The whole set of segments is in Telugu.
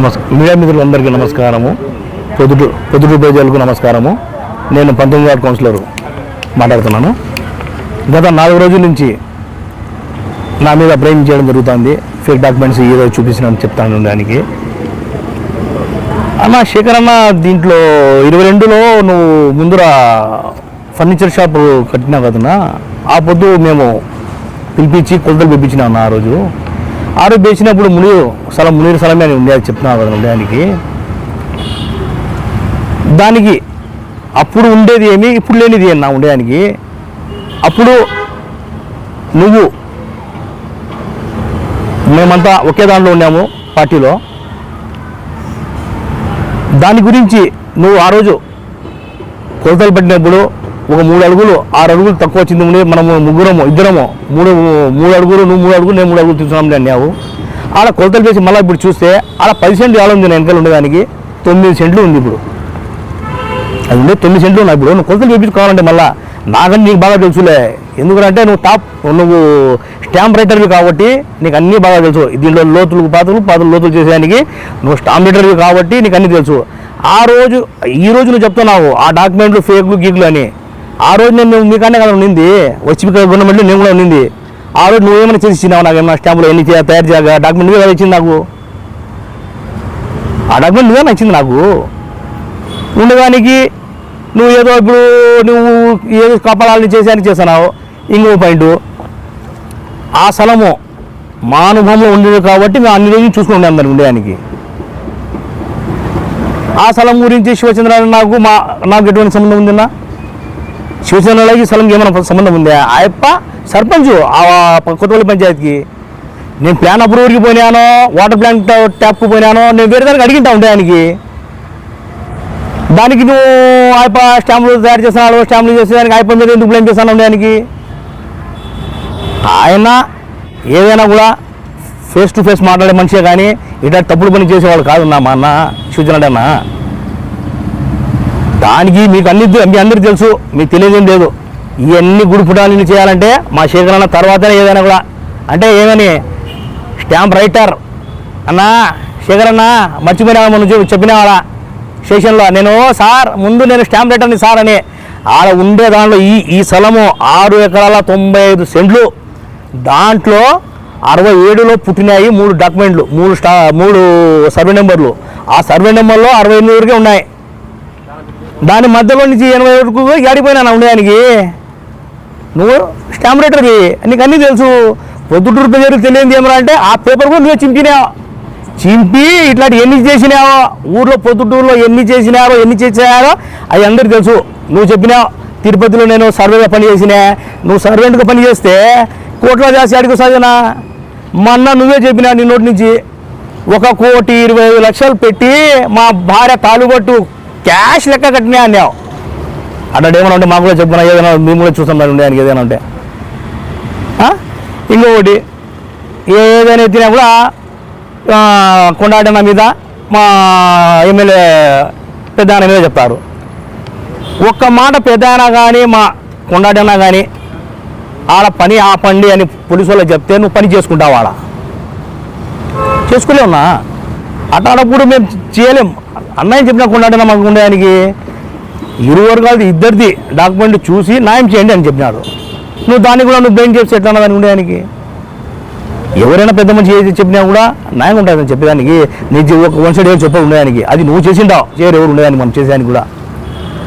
నమస్కారం మీడియా మిత్రులందరికీ నమస్కారము. పొద్దుటూ పొద్దుటూ ప్రజలకు నమస్కారము. నేను పంతొమ్మిది వార్డు కౌన్సిలర్ మాట్లాడుతున్నాను. గత నాలుగు రోజుల నుంచి నా మీద బ్రెయిన్ చేయడం జరుగుతుంది. ఫేక్ డాక్యుమెంట్స్ ఏదో చూపిస్తున్నాను చెప్తాను దానికి. అన్న శేఖర్ అన్న దీంట్లో ఇరవై రెండులో నువ్వు ముందర ఫర్నిచర్ షాప్ కట్టినావు కదన్నా. ఆ పొద్దు మేము పిలిపించి కొలతలు పిలిపించినాం అన్న ఆ రోజు. ఆ రోజు వేసినప్పుడు ముని స్థలం మునీరు స్థలమే అని ఉండేది చెప్తున్నావు కదా ఉండడానికి దానికి అప్పుడు ఉండేది ఏమి ఇప్పుడు లేనిది నా ఉండడానికి అప్పుడు నువ్వు మేమంతా ఒకే దాంట్లో ఉన్నాము పార్టీలో. దాని గురించి నువ్వు ఆ రోజు కొలతలు పెట్టినప్పుడు ఒక మూడు అడుగులు ఆరు అడుగులు తక్కువ వచ్చింది ఉండే మనము ముగ్గురము ఇద్దరము. మూడు మూడు అడుగులు నువ్వు మూడు అడుగులు నేను మూడు అడుగులు తీసుకున్నాం అన్నావు. ఆడ కొలతలు చేసి మళ్ళీ ఇప్పుడు చూస్తే ఆడ పది సెంట్లు ఎలా ఉంది నేను వెనకాల ఉండేదానికి తొమ్మిది సెంట్లు ఉంది ఇప్పుడు. అది ఉండే తొమ్మిది సెంట్లు ఉన్నాయి ఇప్పుడు. నువ్వు కొలతలు చూపించుకోవాలంటే మళ్ళీ నాకని నీకు బాగా తెలుసులే. ఎందుకంటే నువ్వు టాప్ నువ్వు స్టాంప్ రైటర్వి కాబట్టి నీకు అన్నీ బాగా తెలుసు. దీంట్లో లోతులు పాతలు పాతలు లోతులు చేసేదానికి నువ్వు స్టాంప్ రైటర్వి కాబట్టి నీకు అన్నీ తెలుసు. ఆ రోజు ఈ రోజు నువ్వు చెప్తున్నావు ఆ డాక్యుమెంట్లు ఫేక్లు గీక్లు అని. ఆ రోజు నేను మీకన్నా కదా ఉండింది. వచ్చి గవర్నమెంట్ నేను కూడా ఉండింది. ఆ రోజు నువ్వేమైనా చేసి ఇచ్చినావు నాకు? ఏమైనా స్టాంపులు ఎన్ని తయారు చేయగా డాక్యుమెంట్ నువ్వే కదా ఇచ్చింది నాకు. ఆ డాక్యుమెంట్ నువ్వే నచ్చింది నాకు. ఉండడానికి నువ్వు ఏదో ఇప్పుడు నువ్వు ఏదో కపాలాలని చేసానికి చేస్తున్నావు. ఇంకో పాయింట్. ఆ స్థలము మా అనుభవంలో ఉండేది కాబట్టి మేము అన్ని రోజులు చూసుకుని ఉండే అందరికి ఉండడానికి ఆ స్థలం గురించి శివచంద్ర నాకు మా నాకు ఎటువంటి సంబంధం ఉందన్నా? శివసేనలోకి స్థలంకి ఏమైనా సంబంధం ఉందా ఆ సర్పంచ్ ఆ కొత్తపల్లి పంచాయతీకి నేను ప్లాన్ అప్రూవర్కి పోయినాను వాటర్ ప్లాంట్ ట్యాప్కి పోయినాను నేను వేరే దానికి అడిగింటా ఉండే ఆయనకి దానికి నువ్వు ఆయప స్టాంపులు తయారు చేస్తున్నాడు స్టాంపులు చేసేదానికి ఆయప మీద ఎందుకు బ్లేమ్ చేస్తాను ఉండడానికి ఆయన ఏదైనా కూడా ఫేస్ టు ఫేస్ మాట్లాడే మనిషే కానీ ఇట్లా తప్పుడు పని చేసేవాళ్ళు కాదు నా మా అన్న సూచన దానికి మీకు అన్ని మీ అందరికీ తెలుసు మీకు తెలియదేం లేదు. ఇవన్నీ గుడిపుటాలు చేయాలంటే మా శేఖర్ అన్న తర్వాతనే ఏదైనా కూడా. అంటే ఏమని? Stamp writer. అన్నా శేఖర్ అన్న మర్చిపోయినా మనం చెప్పినవాడా స్టేషన్లో. నేను సార్ ముందు నేను స్టాంప్ రైటర్ని సార్ అని. ఆడ ఉండే దాంట్లో ఈ ఈ స్థలము ఆరు ఎకరాల తొంభై ఐదు సెంట్లు. దాంట్లో అరవై ఏడులో పుట్టినాయి మూడు డాక్యుమెంట్లు మూడు స్టా మూడు సర్వే నెంబర్లు. ఆ సర్వే నెంబర్లో అరవై ఎనిమిది వరకే ఉన్నాయి. దాని మధ్యలో నుంచి ఎనభై వరకు ఏడిపోయినా ఉండడానికి నువ్వు స్టాంప్ రైటర్వి నీకు అన్నీ తెలుసు. పొద్దుటూరు ప్రజలకు తెలియంది ఏమరా అంటే ఆ పేపర్ కూడా నువ్వు చింపినావు చింపి ఇట్లాంటి ఎన్ని చేసినావో ఊర్లో పొద్దుటూరులో ఎన్ని చేసినారో ఎన్ని చేసినారో అవి అందరికీ తెలుసు. నువ్వు చెప్పినావు తిరుపతిలో నేను సర్వేగా పని చేసినా. నువ్వు సర్వెంట్గా పని చేస్తే కోట్లో చేసి అడిగి చదివినా మొన్న నువ్వే చెప్పినా నీ నోటి నుంచి. ఒక కోటి ఇరవై ఐదు లక్షలు పెట్టి మా భార్య తాలుబట్టు క్యాష్ లెక్క కట్టినా అన్నావు. అట్లా ఏమైనా ఉంటే మాకు కూడా చెప్పుకున్నా ఏదైనా మేము కూడా చూస్తాం ఉండే ఆయనకి ఏదైనా ఉంటే. ఇంకొకటి ఏదైనా ఎత్తినా కూడా కొండాటన మీద మా ఎమ్మెల్యే పెద్ద మీద చెప్తారు. ఒక్క మాట పెద్ద కానీ మా కొండాటన కానీ ఆడ పని ఆపండి అని పోలీసు వాళ్ళకి చెప్తే నువ్వు పని చేసుకుంటావు ఆడ. చేసుకోలేవునా అట్లాడప్పుడు మేము చేయలేం. అన్నయ్య చెప్పిన కొండాటన మాకు ఉండడానికి ఇరు వర్గాలది ఇద్దరిది డాక్యుమెంట్ చూసి న్యాయం చేయండి అని చెప్పినాడు నువ్వు దాన్ని కూడా నువ్వు బ్రెయిన్ చేసి ఎట్లా దాన్ని ఉండడానికి ఎవరైనా పెద్ద మనిషి ఏది చెప్పినా కూడా న్యాయం ఉంటుందని చెప్పేదానికి. నీ ఒక వన్ సైడ్ ఏదో చెప్ప ఉండడానికి అది నువ్వు చేసిండావు చేయరు ఎవరు ఉండేదానికి మనం చేసేదానికి కూడా.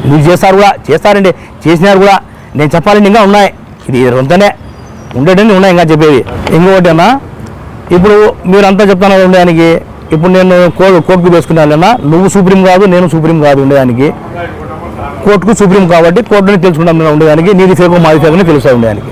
నువ్వు చేస్తారు కూడా చేస్తారండి. చేసినారు కూడా. నేను చెప్పాలండి ఇంకా ఉన్నాయి. ఇది రొంతనే. ఉండేటని ఉన్నాయి ఇంకా చెప్పేది. ఇంకొకటి అన్నా ఇప్పుడు మీరంతా చెప్తాను ఉండడానికి ఇప్పుడు నేను కోర్టు కోర్టుకు వేసుకున్నానన్నా నువ్వు సుప్రీం కాదు నేను సుప్రీం కాదు ఉండడానికి కోర్టుకు సుప్రీం కాబట్టి కోర్టుని తెలుసుకున్నాం ఉండేదానికి నీది ఫేకో మాది ఫేకో తెలుస్తా ఉండడానికి